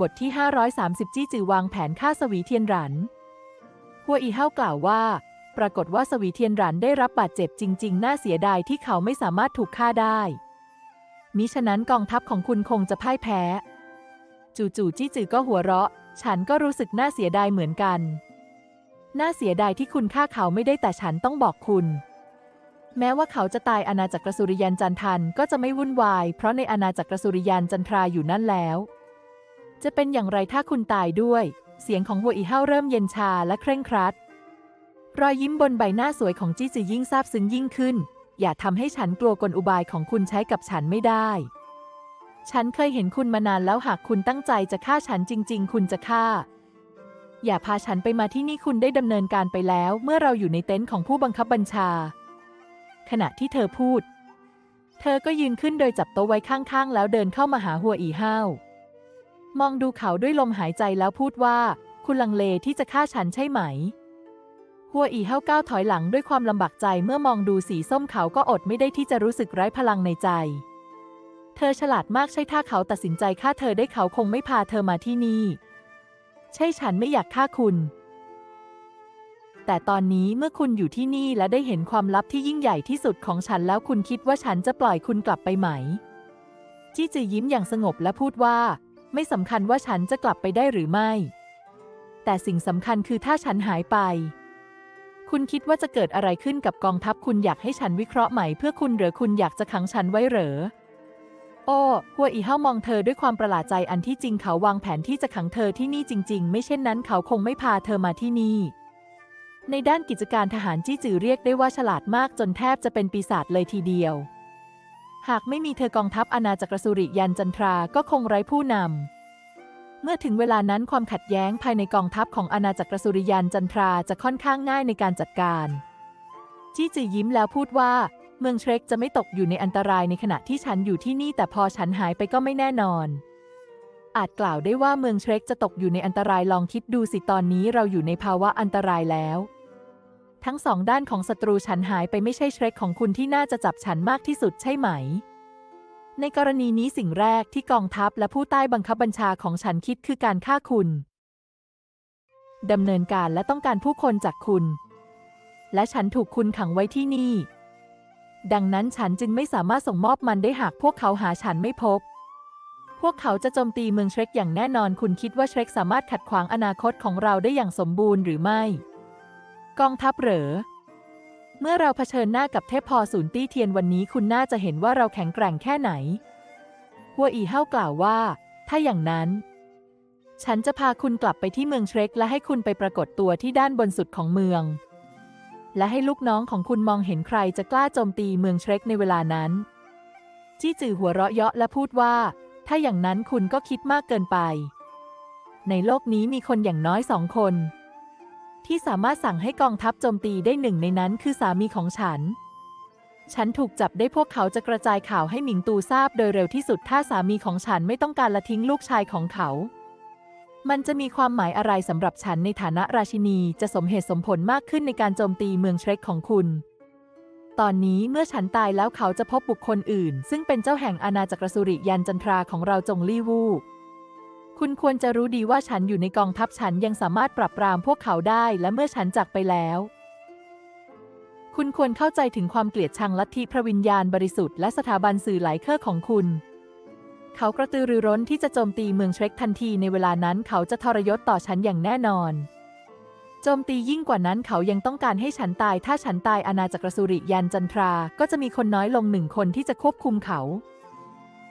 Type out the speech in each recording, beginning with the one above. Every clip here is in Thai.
บทที่ 530 จี้จือวางแผนฆ่าสวีเทียนหรัน หัวอีเฮากล่าวว่า ปรากฏว่าสวีเทียนหรันได้รับบาดเจ็บจริง ๆ น่าเสียดายที่เขาไม่สามารถถูกฆ่าได้ มิฉะนั้นกองทัพของคุณคงจะพ่ายแพ้ จู่ๆจี้จือก็หัวเราะ ฉันก็รู้สึกน่าเสียดายเหมือนกัน น่าเสียดายที่คุณฆ่าเขาไม่ได้แต่ฉันต้องบอกคุณแม้ว่าเขาจะตายอาณาจักรสุริยันจันทันก็จะไม่วุ่นวาย เพราะในอาณาจักรสุริยันจันทราอยู่นั่นแล้ว จะเป็นอย่างไรถ้าคุณตายด้วย เสียงของหัวอีเฮาเริ่มเย็นชาและเคร่งครัด รอยยิ้มบนใบหน้าสวยของจี้จือยิ่งซาบซึ้งยิ่งขึ้น อย่าทำให้ฉันกลัวกลอุบายของคุณใช้กับฉันไม่ได้ ฉันเคยเห็นคุณมานานแล้วหากคุณตั้งใจจะฆ่าฉันจริง ๆ คุณจะฆ่า อย่าพาฉันไปมาที่นี่คุณได้ดำเนินการไปแล้ว เมื่อเราอยู่ในเต็นท์ของผู้บังคับบัญชา ขณะที่เธอพูด เธอก็ยืนขึ้นโดยจับโต๊ะไว้ข้างๆ แล้วเดินเข้ามาหาหัวอีห้าว มองดูเขาด้วยลมหายใจแล้วพูดว่า คุณลังเลที่จะฆ่าฉันใช่ไหม หัวอีเฮาก้าวถอยหลังด้วยความลำบากใจเมื่อมองดูสีส้มเขาก็อดไม่ได้ที่จะรู้สึกไร้พลังในใจ เธอฉลาดมากใช่ถ้าเขาตัดสินใจฆ่าเธอได้เขาคงไม่พาเธอมาที่นี่ ใช่ฉันไม่อยากฆ่าคุณ แต่ตอนนี้เมื่อคุณอยู่ที่นี่และได้เห็นความลับที่ยิ่งใหญ่ที่สุดของฉันแล้วคุณคิดว่าฉันจะปล่อยคุณกลับไปไหม จี้จือยิ้มอย่างสงบและพูดว่า ไม่สำคัญว่าฉันจะกลับไปได้หรือไม่ แต่สิ่งสำคัญคือถ้าฉันหายไป คุณคิดว่าจะเกิดอะไรขึ้นกับกองทัพคุณอยากให้ฉันวิเคราะห์ใหม่เพื่อคุณหรือคุณอยากจะขังฉันไว้เหรอ โอ้หัวอีเฮามองเธอด้วยความประหลาดใจอันที่จริงเขาวางแผนที่จะขังเธอที่นี่จริง ๆ ไม่เช่นนั้นเขาคงไม่พาเธอมาที่นี่ในด้านกิจการทหารจี้จือเรียกได้ว่าฉลาดมากจนแทบจะเป็นปีศาจเลยทีเดียว หากไม่มีเธอกองทัพอาณาจักรสุริยันจันทราก็คงไร้ผู้นำ เมื่อถึงเวลานั้นความขัดแย้งภายในกองทัพของอาณาจักรสุริยันจันทราจะค่อนข้างง่ายในการจัดการ จี้จือยิ้มแล้วพูดว่า เมืองเทรคจะไม่ตกอยู่ในอันตรายในขณะที่ฉันอยู่ที่นี่แต่พอฉันหายไปก็ไม่แน่นอน อาจกล่าวได้ว่าเมืองเทรคจะตกอยู่ในอันตรายลองคิดดูสิตอนนี้เราอยู่ในภาวะอันตรายแล้ว ทั้งสองด้านของศัตรูฉันหายไปไม่ใช่เทรคของคุณที่น่าจะจับฉันมากที่สุดใช่ไหม ในกรณีนี้สิ่งแรกที่กองทัพและผู้ใต้บังคับบัญชาของฉันคิดคือการฆ่าคุณดำเนินการและต้องการผู้คนจากคุณ และฉันถูกคุณขังไว้ที่นี่ ดังนั้นฉันจึงไม่สามารถส่งมอบมันได้หากพวกเขาหาฉันไม่พบ พวกเขาจะโจมตีเมืองเชรกอย่างแน่นอนคุณคิดว่าเชรกสามารถขัดขวางอนาคตของเราได้อย่างสมบูรณ์หรือไม่ กองทัพเหรอ เมื่อเราเผชิญหน้ากับเทพพอศูนย์ตี้เทียนวันนี้คุณน่าจะเห็นว่าเราแข็งแกร่งแค่ไหนหัวอีเฮากล่าวว่า ถ้าอย่างนั้น ฉันจะพาคุณกลับไปที่เมืองเชรกและให้คุณไปปรากฏตัวที่ด้านบนสุดของเมือง และให้ลูกน้องของคุณมองเห็นใครจะกล้าโจมตีเมืองเชรกในเวลานั้น จี้จือหัวเราะเยาะและพูดว่า ถ้าอย่างนั้นคุณก็คิดมากเกินไป ในโลกนี้มีคนอย่างน้อยสองคน ที่สามารถสั่งให้กองทัพโจมตีได้หนึ่งในนั้นคือสามีของฉัน ฉันถูกจับได้พวกเขาจะกระจายข่าวให้หมิงตูทราบโดยเร็วที่สุดถ้าสามีของฉันไม่ต้องการละทิ้งลูกชายของเขา มันจะมีความหมายอะไรสำหรับฉันในฐานะราชินีจะสมเหตุสมผลมากขึ้นในการโจมตีเมืองเชรกของคุณ ตอนนี้เมื่อฉันตายแล้วเขาจะพบบุคคลอื่น ซึ่งเป็นเจ้าแห่งอาณาจักรสุริยันจันทราของเราจงลี่วู่ คุณควรจะรู้ดีว่าฉันอยู่ในกองทัพฉันยังสามารถปรับปรามพวกเขาได้และเมื่อฉันจากไปแล้ว คุณควรเข้าใจถึงความเกลียดชังลัทธิพระวิญญาณบริสุทธิ์และสถาบันสื่อหลายเครือของคุณ เขากระตือรือร้นที่จะโจมตีเมืองเทรคทันทีในเวลานั้นเขาจะทรยศต่อฉันอย่างแน่นอนโจมตียิ่งกว่านั้นเขายังต้องการให้ฉันตาย ถ้าฉันตายอาณาจักรสุริยันจันทรา ก็จะมีคนน้อยลงหนึ่งคนที่จะควบคุมเขา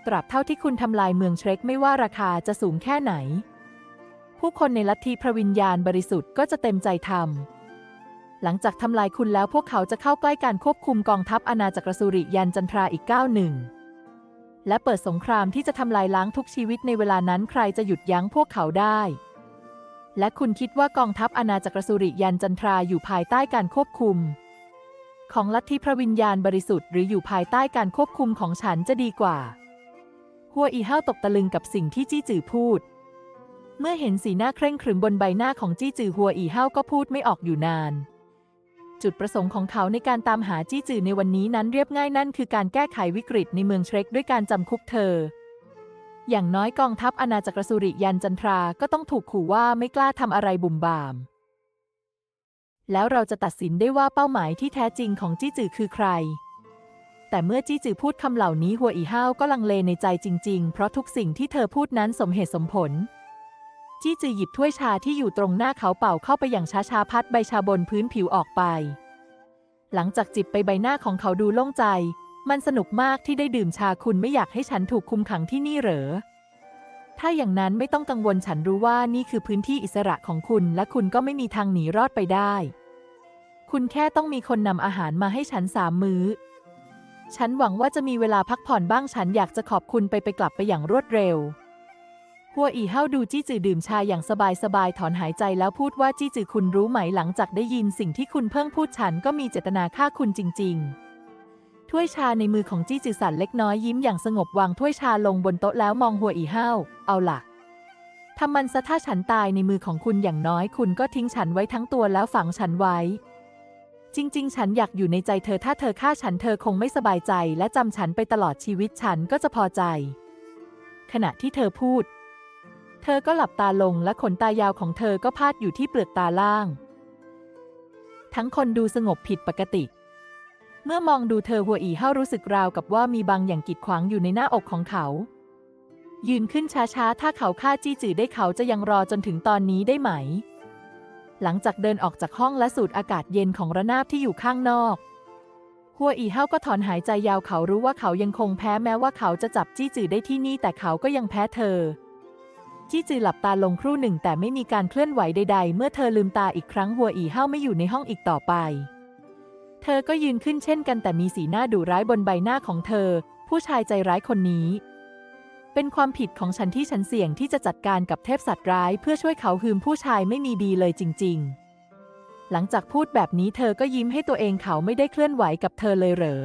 ตราบเท่าที่คุณทำลายเมืองเทรคไม่ว่าราคาจะสูงแค่ไหน ผู้คนในลัทธิพระวิญญาณบริสุทธิ์ก็จะเต็มใจทำ หลังจากทำลายคุณแล้วพวกเขาจะเข้าใกล้การควบคุมกองทัพอาณาจักรสุริยันจันทราอีกก้าวหนึ่ง และเปิดสงครามที่จะทำลายล้างทุกชีวิตในเวลานั้นใครจะหยุดยั้งพวกเขาได้ และคุณคิดว่ากองทัพอาณาจักรสุริยันจันทราอยู่ภายใต้การควบคุมของลัทธิพระวิญญาณบริสุทธิ์หรืออยู่ภายใต้การควบคุมของฉันจะดีกว่า หัวอีเฮาตกตะลึงกับสิ่งที่จี้จือพูด เมื่อเห็นสีหน้าเคร่งขรึมบนใบหน้าของจี้จือหัวอีเฮาก็พูดไม่ออกอยู่นาน จุดประสงค์ของเขาในการตามหาจี้จือในวันนี้นั้นเรียบง่ายนั่นคือการแก้ไขวิกฤตในเมืองเทรคด้วยการจำคุกเธอ อย่างน้อยกองทัพอาณาจักรสุริยันจันทราก็ต้องถูกขู่ว่าไม่กล้าทำอะไรบุ่มบาม แล้วเราจะตัดสินได้ว่าเป้าหมายที่แท้จริงของจี้จือคือใคร แต่เมื่อจี้จือพูดคำเหล่านี้หัวอีห้าวก็ลังเลในใจจริง ๆ เพราะทุกสิ่งที่เธอพูดนั้นสมเหตุสมผล จี้จือหยิบถ้วยชาที่อยู่ตรงหน้าเขาเป่าเข้าไปอย่างช้าๆพัดใบชาบนพื้นผิวออกไป หลังจากจิบไปใบหน้าของเขาดูโล่งใจ มันสนุกมากที่ได้ดื่มชาคุณไม่อยากให้ฉันถูกคุมขังที่นี่เหรอ ถ้าอย่างนั้นไม่ต้องกังวลฉันรู้ว่านี่คือพื้นที่อิสระของคุณ และคุณก็ไม่มีทางหนีรอดไปได้ คุณแค่ต้องมีคนนำอาหารมาให้ฉันสามมื้อ ฉันหวังว่าจะมีเวลาพักผ่อนบ้างฉันอยากจะขอบคุณไปไปกลับไปอย่างรวดเร็ว หัวอีเฮาดูจี้จือดื่มชาอย่างสบายสบายๆถอนหายใจแล้วพูดว่าจี้จือคุณรู้ไหมหลังจากได้ยินสิ่งที่คุณเพิ่งพูดฉันก็มีเจตนาฆ่าคุณจริง ๆ ถ้วยชาในมือของจี้จือสั่นเล็กน้อยยิ้มอย่างสงบวางถ้วยชาลงบนโต๊ะแล้วมองหัวอีเฮาเอาล่ะทำมันซะถ้าฉันตายในมือของคุณอย่างน้อย คุณก็ทิ้งฉันไว้ทั้งตัวแล้วฝังฉันไว้ จริง ๆ ฉันอยากอยู่ในใจเธอถ้าเธอฆ่าฉันเธอคงไม่สบายใจ และจำฉันไปตลอดชีวิตฉันก็จะพอใจ ขณะที่เธอพูด เธอก็หลับตาลงและขนตายาวของเธอก็พาดอยู่ที่เปลือกตาล่าง ทั้งคนดูสงบผิดปกติ เมื่อมองดูเธอหัวอีเฮารู้สึกราวกับว่ามีบางอย่างกีดขวางอยู่ในหน้าอกของเขา ยืนขึ้นช้าๆถ้าเขาฆ่าจี้จือได้เขาจะยังรอจนถึงตอนนี้ได้ไหม หลังจากเดินออกจากห้องและสูดอากาศเย็นของระนาบที่อยู่ข้างนอก หัวอีเฮาก็ถอนหายใจยาวเขารู้ว่าเขายังคงแพ้แม้ว่าเขาจะจับจี้จือได้ที่นี่แต่เขาก็ยังแพ้เธอ จี้จือหลับตาลงครู่หนึ่งแต่ไม่มีการเคลื่อนไหวใด ๆ เมื่อเธอลืมตาอีกครั้งหัวอีเฮาไม่อยู่ในห้องอีกต่อไป เธอก็ยืนขึ้นเช่นกันแต่มีสีหน้าดุร้ายบนใบหน้าของเธอ ผู้ชายใจร้ายคนนี้ เป็นความผิดของฉันที่ฉันเสี่ยงที่จะจัดการกับเทพสัตว์ร้าย เพื่อช่วยเขาฮืมผู้ชายไม่มีดีเลยจริง ๆ หลังจากพูดแบบนี้เธอก็ยิ้มให้ตัวเองเขาไม่ได้เคลื่อนไหวกับเธอเลยเหรอ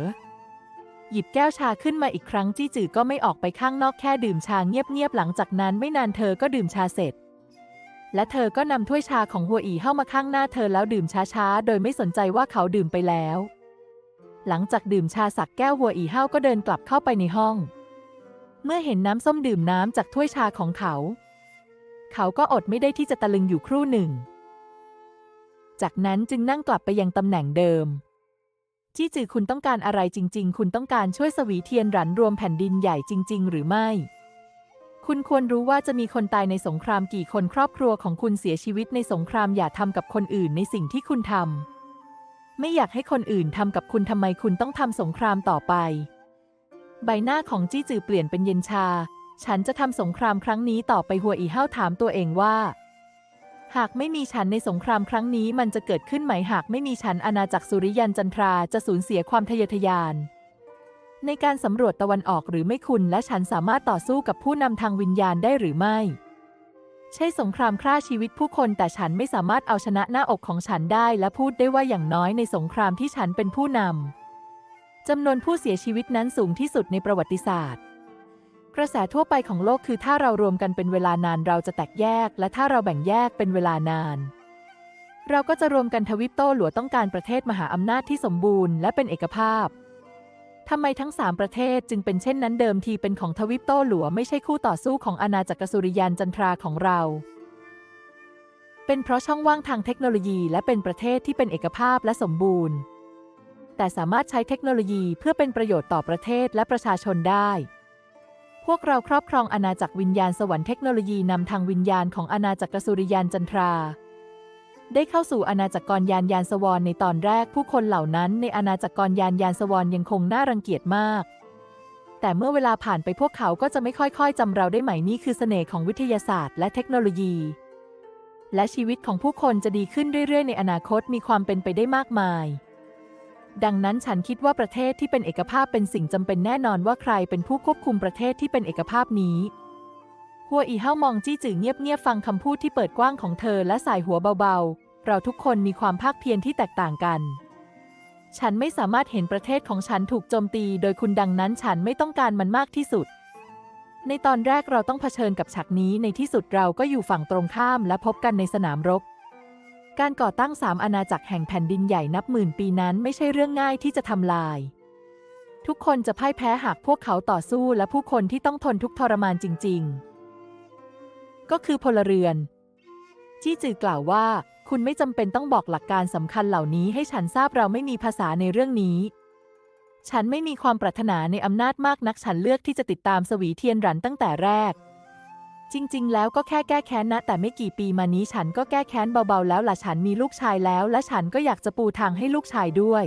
หยิบแก้วชาขึ้นมาอีกครั้งจี้จือก็ไม่ออกไปข้างนอกแค่ดื่มชาเงียบๆหลังจากนั้นไม่นานเธอก็ดื่มชาเสร็จ และเธอก็นำถ้วยชาของหัวอีเข้ามาข้างหน้าเธอแล้วดื่มช้าๆโดยไม่สนใจว่าเขาดื่มไปแล้ว หลังจากดื่มชาสักแก้วหัวอีเฮาก็เดินกลับเข้าไปในห้อง เมื่อเห็นน้ำส้มดื่มน้ำจากถ้วยชาของเขา เขาก็อดไม่ได้ที่จะตะลึงอยู่ครู่หนึ่ง จากนั้นจึงนั่งกลับไปยังตำแหน่งเดิม จี้จือคุณต้องการอะไรจริง ๆ คุณต้องการช่วยสวีเทียนหรันรวมแผ่นดินใหญ่จริง ๆ หรือไม่ คุณควรรู้ว่าจะมีคนตายในสงครามกี่คนครอบครัวของคุณเสียชีวิตในสงครามอย่าทำกับคนอื่นในสิ่งที่คุณทำไม่อยากให้คนอื่นทำกับคุณทำไมคุณต้องทำสงครามต่อไป ใบหน้าของจี้จือเปลี่ยนเป็นเย็นชา ฉันจะทำสงครามครั้งนี้ต่อไปหัวอีเห้าถามตัวเองว่า หากไม่มีฉันในสงครามครั้งนี้มันจะเกิดขึ้นไหมหากไม่มีฉันอาณาจักรสุริยันจันทราจะสูญเสียความทะเยอทะยาน ในการสำรวจตะวันออกหรือไม่คุณและฉันสามารถต่อสู้กับผู้นำทางวิญญาณได้หรือไม่ ใช่สงครามฆ่าชีวิตผู้คนแต่ฉันไม่สามารถเอาชนะหน้าอกของฉันได้และพูดได้ว่าอย่างน้อยในสงครามที่ฉันเป็นผู้นำ จำนวนผู้เสียชีวิตนั้นสูงที่สุดในประวัติศาสตร์ กระแสทั่วไปของโลกคือถ้าเรารวมกันเป็นเวลานานเราจะแตกแยก และถ้าเราแบ่งแยกเป็นเวลานาน เราก็จะรวมกันทวิปโต้หลัวต้องการประเทศมหาอำนาจที่สมบูรณ์และเป็นเอกภาพทำไมทั้งสามประเทศจึงเป็นเช่นนั้นเดิมทีเป็นของทวิปโต้หลัวไม่ใช่คู่ต่อสู้ของอาณาจักรสุริยันจันทราของเรา เป็นเพราะช่องว่างทางเทคโนโลยีและเป็นประเทศที่เป็นเอกภาพและสมบูรณ์ แต่สามารถใช้เทคโนโลยีเพื่อเป็นประโยชน์ต่อประเทศและประชาชนได้ พวกเราครอบครองอาณาจักรวิญญาณสวรรค์เทคโนโลยีนำทางวิญญาณของอาณาจักรสุริยันจันทรา ได้เข้าสู่อาณาจักรกรยานยานสวรในตอนแรกผู้คนเหล่านั้นในอาณาจักรกรยานยานสวรยังคงน่ารังเกียจมาก แต่เมื่อเวลาผ่านไปพวกเขาก็จะไม่ค่อยๆจำเราได้ไหมนี่คือเสน่ห์ของวิทยาศาสตร์และเทคโนโลยี และชีวิตของผู้คนจะดีขึ้นเรื่อยๆ ในอนาคตมีความเป็นไปได้มากมาย ดังนั้นฉันคิดว่าประเทศที่เป็นเอกภาพเป็นสิ่งจำเป็นแน่นอนว่าใครเป็นผู้ควบคุมประเทศที่เป็นเอกภาพนี้ หัวอีเฮามองจี้จือเงียบๆฟังคำพูดที่เปิดกว้างของเธอและสายหัวเบาๆ เราทุกคนมีความภาคเพียรที่แตกต่างกัน ฉันไม่สามารถเห็นประเทศของฉันถูกโจมตี โดยคุณดังนั้นฉันไม่ต้องการมันมากที่สุด ในตอนแรกเราต้องเผชิญกับฉากนี้ในที่สุดเราก็อยู่ฝั่งตรงข้ามและพบกันในสนามรบ การก่อตั้งสามอาณาจักรแห่งแผ่นดินใหญ่นับหมื่นปีนั้นไม่ใช่เรื่องง่ายที่จะทำลาย ทุกคนจะพ่ายแพ้หากพวกเขาต่อสู้และผู้คนที่ต้องทนทุกทรมานจริง ๆ ก็คือพลเรือน จี้จือกล่าวว่า คุณไม่จำเป็นต้องบอกหลักการสำคัญเหล่านี้ให้ฉันทราบเราไม่มีภาษาในเรื่องนี้ ฉันไม่มีความปรารถนาในอำนาจมากนักฉันเลือกที่จะติดตามสวีเทียนหรันตั้งแต่แรก จริง ๆ แล้วก็แค่แก้แค้นนะ แต่ไม่กี่ปีมานี้ฉันก็แก้แค้นเบาๆ แล้วล่ะฉันมีลูกชายแล้ว และฉันก็อยากจะปูทางให้ลูกชายด้วย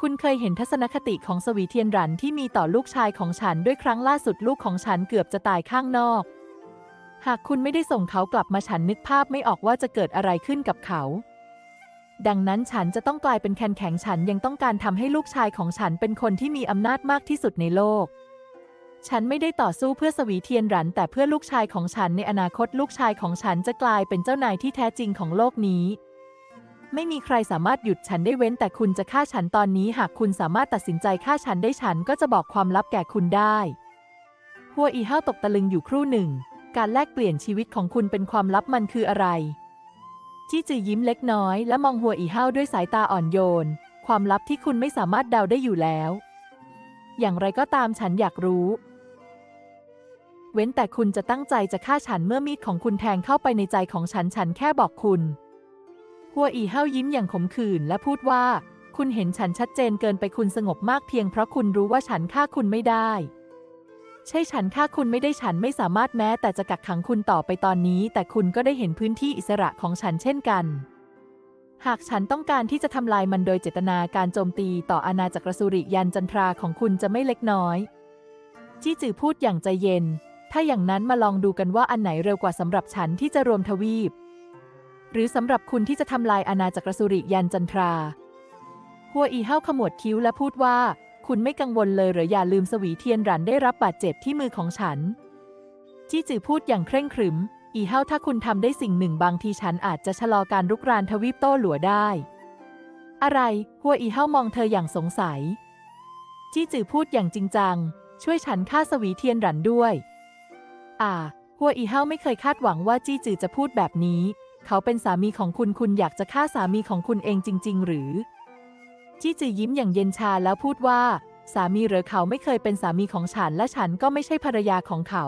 คุณเคยเห็นทัศนคติของสวีเทียนรันที่มีต่อลูกชายของฉันด้วยครั้งล่าสุดลูกของฉันเกือบจะตายข้างนอก หากคุณไม่ได้ส่งเขากลับมาฉันนึกภาพไม่ออกว่าจะเกิดอะไรขึ้นกับเขา ดังนั้นฉันจะต้องกลายเป็นแคนแข็งฉันยังต้องการทำให้ลูกชายของฉันเป็นคนที่มีอำนาจมากที่สุดในโลก ฉันไม่ได้ต่อสู้เพื่อสวีเทียนหรัน แต่เพื่อลูกชายของฉันในอนาคตลูกชายของฉันจะกลายเป็นเจ้านายที่แท้จริงของโลกนี้ ไม่มีใครสามารถหยุดฉันได้เว้นแต่คุณจะฆ่าฉันตอนนี้ หากคุณสามารถตัดสินใจฆ่าฉันได้ฉันก็จะบอกความลับแก่คุณได้ หัวอีห้าวตกตะลึงอยู่ครู่หนึ่ง การแลกเปลี่ยนชีวิตของคุณเป็นความลับมันคืออะไร จี้จือยิ้มเล็กน้อย และมองหัวอีห้าวด้วยสายตาอ่อนโยน ความลับที่คุณไม่สามารถเดาได้อยู่แล้ว อย่างไรก็ตามฉันอยากรู้ เว้นแต่คุณจะตั้งใจจะฆ่าฉันเมื่อมีดของคุณแทงเข้าไปในใจของฉันฉันแค่บอกคุณ หัวอีเฮายิ้มอย่างขมขื่นและพูดว่า คุณเห็นฉันชัดเจนเกินไปคุณสงบมากเพียงเพราะคุณรู้ว่าฉันฆ่าคุณไม่ได้ ใช่ฉันฆ่าคุณไม่ได้ฉันไม่สามารถแม้ แต่จะกักขังคุณต่อไปตอนนี้ แต่คุณก็ได้เห็นพื้นที่อิสระของฉันเช่นกันหากฉันต้องการที่จะทำลายมันโดยเจตนาการโจมตีต่ออาณาจักรสุริยันจันทราของคุณจะไม่เล็กน้อย จี้จือพูดอย่างใจเย็น ถ้าอย่างนั้นมาลองดูกันว่าอันไหนเร็วกว่าสำหรับฉันที่จะรวมทวีป หรือสำหรับคุณที่จะทำลายอาณาจักรสุริยันจันทรา หัวอีเฮ้าขมวดคิ้วและพูดว่า คุณไม่กังวลเลยหรืออย่าลืมสวีเทียนรันได้รับบาดเจ็บที่มือของฉัน จี้จือพูดอย่างเคร่งครึม อีเฮ้าถ้าคุณทำได้สิ่งหนึ่งบางทีฉันอาจจะชะลอการรุกรานทวีปโต้หลัวได้ อะไร หัวอีเฮ้ามองเธออย่างสงสัย จี้จือพูดอย่างจริงจัง ช่วยฉันฆ่าสวีเทียนรันด้วย อ่า หัวอีเฮาไม่เคยคาดหวังว่าจี้จือจะพูดแบบนี้ เขาเป็นสามีของคุณคุณอยากจะฆ่าสามีของคุณเองจริง ๆ หรือ จี้จือยิ้มอย่างเย็นชาแล้วพูดว่า สามีเหรือเขาไม่เคยเป็นสามีของฉันและฉันก็ไม่ใช่ภรรยาของเขา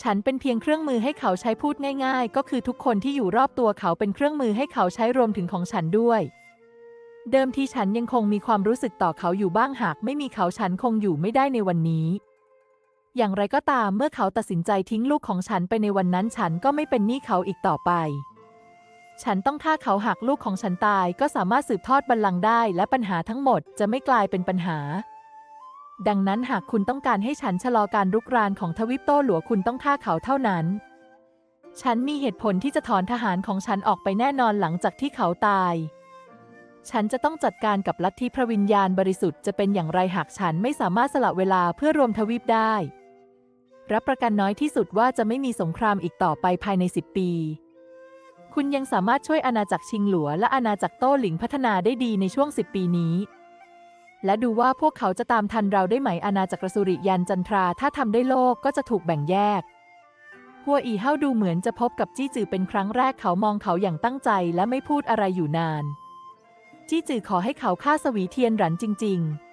ฉันเป็นเพียงเครื่องมือให้เขาใช้พูดง่าย ๆ ก็คือทุกคนที่อยู่รอบตัวเขาเป็นเครื่องมือให้เขาใช้รวมถึงของฉันด้วยเดิมที่ฉันยังคงมีความรู้สึกต่อเขาอยู่บ้างหากไม่มีเขาฉันคงอยู่ไม่ได้ในวันนี้ อย่างไรก็ตามเมื่อเขาตัดสินใจทิ้งลูกของฉันไปในวันนั้นฉันก็ไม่เป็นหนี้เขาอีกต่อไป ฉันต้องฆ่าเขาหากลูกของฉันตายก็สามารถสืบทอดบัลลังก์ได้ และปัญหาทั้งหมดจะไม่กลายเป็นปัญหา ดังนั้นหากคุณต้องการให้ฉันชะลอการรุกรานของทวิปโต้หลัวคุณต้องฆ่าเขาเท่านั้น ฉันมีเหตุผลที่จะถอนทหารของฉันออกไปแน่นอนหลังจากที่เขาตายฉันจะต้องจัดการกับลัทธิพระวิญญาณบริสุทธิ์จะเป็นอย่างไรหากฉันไม่สามารถสละเวลาเพื่อรวมทวีปได้ รับประกันน้อยที่สุดว่าจะไม่มีสงครามอีกต่อไปภายในสิบปี คุณยังสามารถช่วยอาณาจักรชิงหลัว และอาณาจักรโต้หลิงพัฒนาได้ดีในช่วงสิบปีนี้ และดูว่าพวกเขาจะตามทันเราได้ไหมอาณาจักรสุริยันจันทรา ถ้าทำได้โลกก็จะถูกแบ่งแยก หัวอีเฮาดูเหมือนจะพบกับจี้จือเป็นครั้งแรกเขามองเขาอย่างตั้งใจและไม่พูดอะไรอยู่นาน จี้จือขอให้เขาฆ่าสวีเทียนหรันจริง ๆ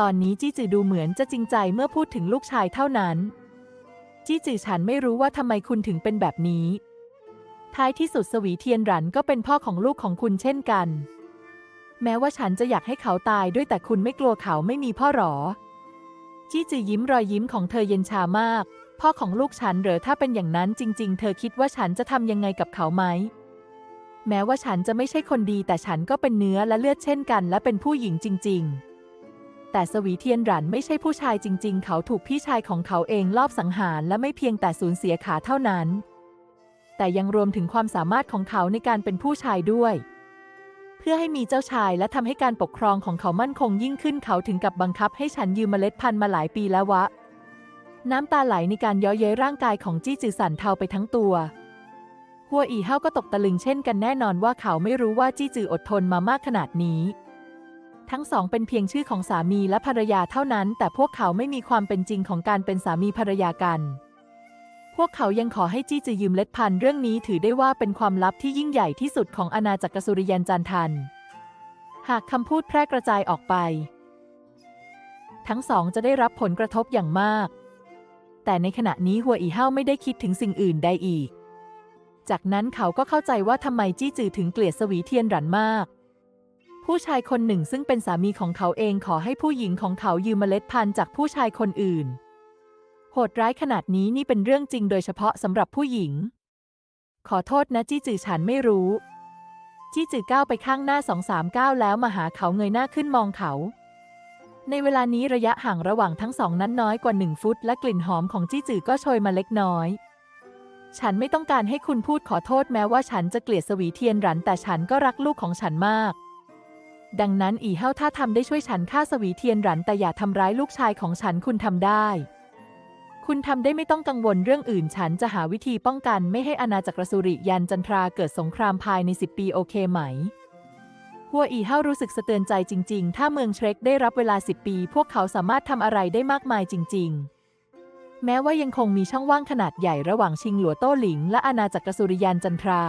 ตอนนี้จี้จือดูเหมือนจะจริงใจเมื่อพูดถึงลูกชายเท่านั้น จี้จือฉันไม่รู้ว่าทำไมคุณถึงเป็นแบบนี้ ท้ายที่สุดสวีเทียนหรันก็เป็นพ่อของลูกของคุณเช่นกัน แม้ว่าฉันจะอยากให้เขาตายด้วยแต่คุณไม่กลัวเขาไม่มีพ่อหรอ จี้จือยิ้มรอยยิ้มของเธอเย็นชามาก พ่อของลูกฉันเหรอถ้าเป็นอย่างนั้นจริง ๆ เธอคิดว่าฉันจะทำยังไงกับเขาไหมแม้ว่าฉันจะไม่ใช่คนดีแต่ฉันก็เป็นเนื้อและเลือดเช่นกัน และเป็นผู้หญิงจริง ๆ แต่สวีเทียนหรันไม่ใช่ผู้ชายจริง ๆ เขาถูกพี่ชายของเขาเองลอบสังหารและไม่เพียงแต่สูญเสียขาเท่านั้น แต่ยังรวมถึงความสามารถของเขาในการเป็นผู้ชายด้วย เพื่อให้มีเจ้าชายและทำให้การปกครองของเขามั่นคงยิ่งขึ้นเขาถึงกับบังคับให้ฉันยืมเมล็ดพันธุ์มาหลายปีแล้ววะ น้ำตาไหลในการย้อเย้ยร่างกายของจี้จือสันเทาไปทั้งตัวหัวอีเฮาก็ตกตะลึงเช่นกันแน่นอนว่าเขาไม่รู้ว่าจี้จืออดทนมามากขนาดนี้ ทั้งสองเป็นเพียงชื่อของสามีและภรรยาเท่านั้น แต่พวกเขาไม่มีความเป็นจริงของการเป็นสามีภรรยากัน พวกเขายังขอให้จี้จือยืมเล็ดพันเรื่องนี้ถือได้ว่าเป็นความลับที่ยิ่งใหญ่ที่สุดของอาณาจักรสุริยันจันทัน หากคำพูดแพร่กระจายออกไป ทั้งสองจะได้รับผลกระทบอย่างมาก แต่ในขณะนี้หัวอีเฮาไม่ได้คิดถึงสิ่งอื่นใดอีก จากนั้นเขาก็เข้าใจว่าทำไมจี้จือถึงเกลียดสวีเทียนหรันมาก ผู้ชายคนหนึ่งซึ่งเป็นสามีของเขาเองขอให้ผู้หญิงของเขายืมเมล็ดพันธุ์จากผู้ชายคนอื่น โหดร้ายขนาดนี้นี่เป็นเรื่องจริงโดยเฉพาะสำหรับผู้หญิง ขอโทษนะจี้จือฉันไม่รู้ จี้จือก้าวไปข้างหน้าสองสามก้าวแล้วมาหาเขาเงยหน้าขึ้นมองเขา ในเวลานี้ระยะห่างระหว่างทั้งสองนั้นน้อยกว่าหนึ่งฟุต และกลิ่นหอมของจี้จือก็โชยมาเล็กน้อยฉันไม่ต้องการให้คุณพูดขอโทษแม้ว่าฉันจะเกลียดสวีเทียนหรันแต่ฉันก็รักลูกของฉันมาก ดังนั้นอีเฮาถ้าทำได้ช่วยฉันฆ่าสวีเทียนหรันแต่อย่าทำร้ายลูกชายของฉันคุณทำได้ คุณทำได้ไม่ต้องกังวลเรื่องอื่น ฉันจะหาวิธีป้องกันไม่ให้อาณาจักรสุริยันจันทราเกิดสงครามภายใน10ปีโอเคไหม หัวอีเฮารู้สึกสะเตือนใจจริง ๆ ถ้าเมืองเทรคได้รับเวลา10ปี พวกเขาสามารถทำอะไรได้มากมายจริง ๆแม้ว่ายังคงมีช่องว่างขนาดใหญ่ระหว่างชิงหลัวโต้หลิง และอาณาจักรสุริยันจันทรา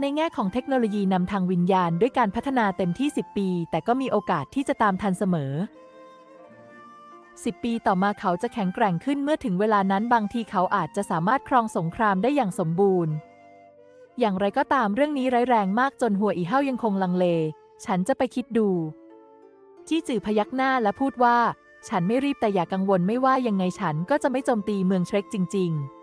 ในแง่ของเทคโนโลยีนำทางวิญญาณด้วยการพัฒนาเต็มที่ 10 ปี แต่ก็มีโอกาสที่จะตามทันเสมอ 10 ปีต่อมาเขาจะแข็งแกร่งขึ้นเมื่อถึงเวลานั้นบางทีเขาอาจจะสามารถครองสงครามได้อย่างสมบูรณ์ อย่างไรก็ตามเรื่องนี้ร้ายแรงมากจนหัวอีเฮายังคงลังเล ฉันจะไปคิดดู จี้จือพยักหน้าและพูดว่า ฉันไม่รีบแต่อย่ากังวลไม่ว่ายังไงฉันก็จะไม่โจมตีเมืองเทรคจริง ๆ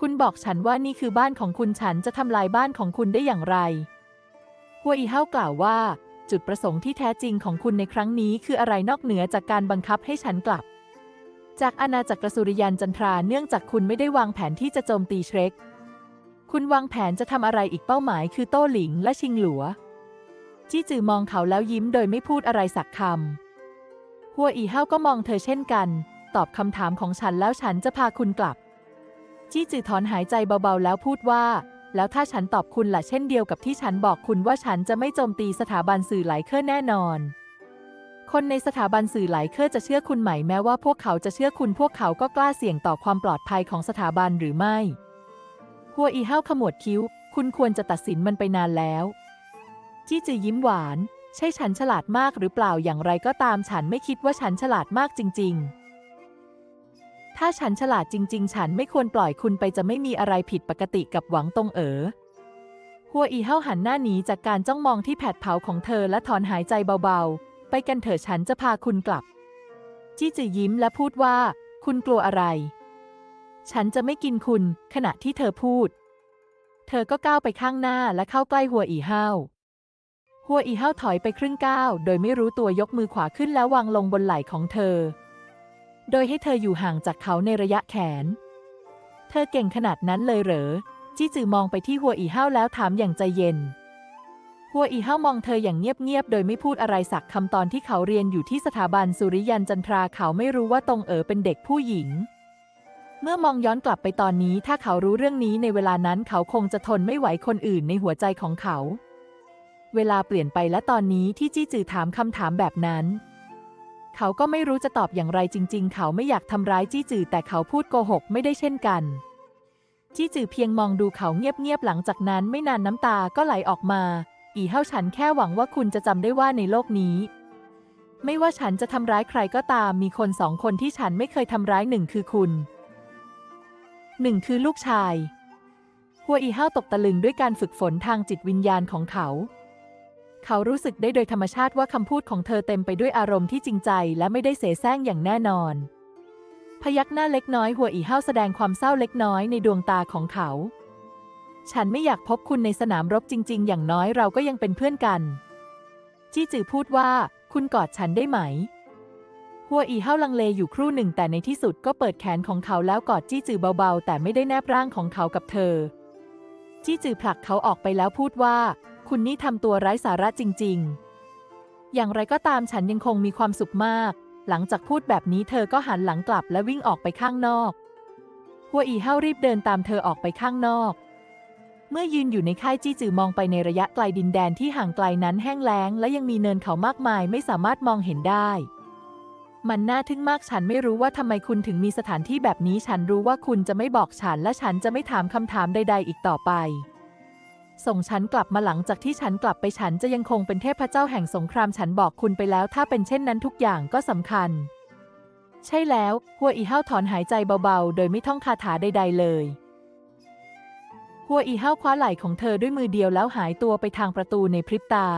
คุณบอกฉันว่านี่คือบ้านของคุณฉันจะทำลายบ้านของคุณได้อย่างไรหัวอีเฮากล่าวว่า จุดประสงค์ที่แท้จริงของคุณในครั้งนี้คืออะไรนอกเหนือจากการบังคับให้ฉันกลับ จากอาณาจักรสุริยันจันทราเนื่องจากคุณไม่ได้วางแผนที่จะโจมตีเทรคคุณวางแผนจะทำอะไรอีกเป้าหมายคือโต้หลิงและชิงหลัว จี้จือมองเขาแล้วยิ้มโดยไม่พูดอะไรสักคำ หัวอีเฮาก็มองเธอเช่นกัน ตอบคำถามของฉันแล้วฉันจะพาคุณกลับ จี้จือถอนหายใจเบาๆ แล้วพูดว่า แล้วถ้าฉันตอบคุณล่ะเช่นเดียวกับที่ฉันบอกคุณว่าฉันจะไม่โจมตีสถาบันสื่อหลายเครือแน่นอน คนในสถาบันสื่อหลายเครือจะเชื่อคุณไหมแม้ว่าพวกเขาจะเชื่อคุณพวกเขาก็กล้าเสี่ยงต่อความปลอดภัยของสถาบันหรือไม่ หัวอีเฮาขมวดคิ้ว คุณควรจะตัดสินมันไปนานแล้ว จี้จือยิ้มหวาน ใช่ฉันฉลาดมากหรือเปล่าอย่างไรก็ตามฉันไม่คิดว่าฉันฉลาดมากจริง ๆ ถ้าฉันฉลาดจริง ๆ ฉันไม่ควรปล่อยคุณไปจะไม่มีอะไรผิดปกติกับหวังตงเอ๋อ หัวอีเฮาหันหน้าหนีจากการจ้องมองที่แผดเผาของเธอและถอนหายใจเบาๆ ไปกันเถอะฉันจะพาคุณกลับ จี้จือยิ้มและพูดว่า คุณกลัวอะไร ฉันจะไม่กินคุณ ขณะที่เธอพูด เธอก็ก้าวไปข้างหน้าและเข้าใกล้หัวอีเฮาหัวอีเฮาถอยไปครึ่งก้าวโดยไม่รู้ตัวยกมือขวาขึ้นแล้ววางลงบนไหล่ของเธอ โดยให้เธออยู่ห่างจากเขาในระยะแขน เธอเก่งขนาดนั้นเลยเหรอ จี้จือมองไปที่หัวอีเฮาแล้วถามอย่างใจเย็น หัวอีเฮามองเธออย่างเงียบๆ โดยไม่พูดอะไรสักคำตอนที่เขาเรียนอยู่ที่สถาบันสุริยันจันทราเขาไม่รู้ว่าตรงเอ๋อเป็นเด็กผู้หญิง เมื่อมองย้อนกลับไปตอนนี้ถ้าเขารู้เรื่องนี้ในเวลานั้นเขาคงจะทนไม่ไหวคนอื่นในหัวใจของเขา เวลาเปลี่ยนไปและตอนนี้ที่จี้จือถามคำถามแบบนั้น เขาก็ไม่รู้จะตอบอย่างไรจริง ๆ เขาไม่อยากทำร้ายจี้จือแต่เขาพูดโกหกไม่ได้เช่นกัน จี้จือเพียงมองดูเขาเงียบๆหลังจากนั้นไม่นานน้ำตาก็ไหลออกมา อีเฮาฉันแค่หวังว่าคุณจะจำได้ว่าในโลกนี้ ไม่ว่าฉันจะทำร้ายใครก็ตามมีคนสองคนที่ฉันไม่เคยทำร้ายหนึ่งคือคุณหนึ่งคือลูกชาย หัวอีห้าตกตะลึงด้วยการฝึกฝนทางจิตวิญญาณของเขา เขารู้สึกได้โดยธรรมชาติว่าคำพูดของเธอเต็มไปด้วยอารมณ์ที่จริงใจและไม่ได้เสแสร้งอย่างแน่นอน พยักหน้าเล็กน้อยหัวอีห้าแสดงความเศร้าเล็กน้อยในดวงตาของเขา ฉันไม่อยากพบคุณในสนามรบจริง ๆ อย่างน้อยเราก็ยังเป็นเพื่อนกัน จี้จือพูดว่าคุณกอดฉันได้ไหม หัวอีเฮาลังเลอยู่ครู่หนึ่งแต่ในที่สุดก็เปิดแขนของเขาแล้วกอดจี้จือเบาๆ แต่ไม่ได้แนบร่างของเขากับเธอ จี้จือผลักเขาออกไปแล้วพูดว่า คุณนี่ทำตัวไร้สาระจริง ๆ อย่างไรก็ตามฉันยังคงมีความสุขมาก หลังจากพูดแบบนี้เธอก็หันหลังกลับและวิ่งออกไปข้างนอก หัวอีเฮารีบเดินตามเธอออกไปข้างนอก เมื่อยืนอยู่ในค่ายจี้จือมองไปในระยะไกลดินแดนที่ห่างไกลนั้นแห้งแล้ง และยังมีเนินเขามากมายไม่สามารถมองเห็นได้มันน่าทึ่งมากฉันไม่รู้ว่าทำไมคุณถึงมีสถานที่แบบนี้ ฉันรู้ว่าคุณจะไม่บอกฉันและฉันจะไม่ถามคำถามใด ๆ อีกต่อไป ส่งฉันกลับมาหลังจากที่ฉันกลับไปฉันจะยังคงเป็นเทพเจ้าแห่งสงครามฉันบอกคุณไปแล้ว ถ้าเป็นเช่นนั้นทุกอย่างก็สำคัญ ใช่แล้ว หัวอีเฮาถอนหายใจเบาๆ โดยไม่ท่องคาถาใด ๆ เลยหัวอีเฮาคว้าไหล่ของเธอด้วยมือเดียวแล้วหายตัวไปทางประตูในพริบตา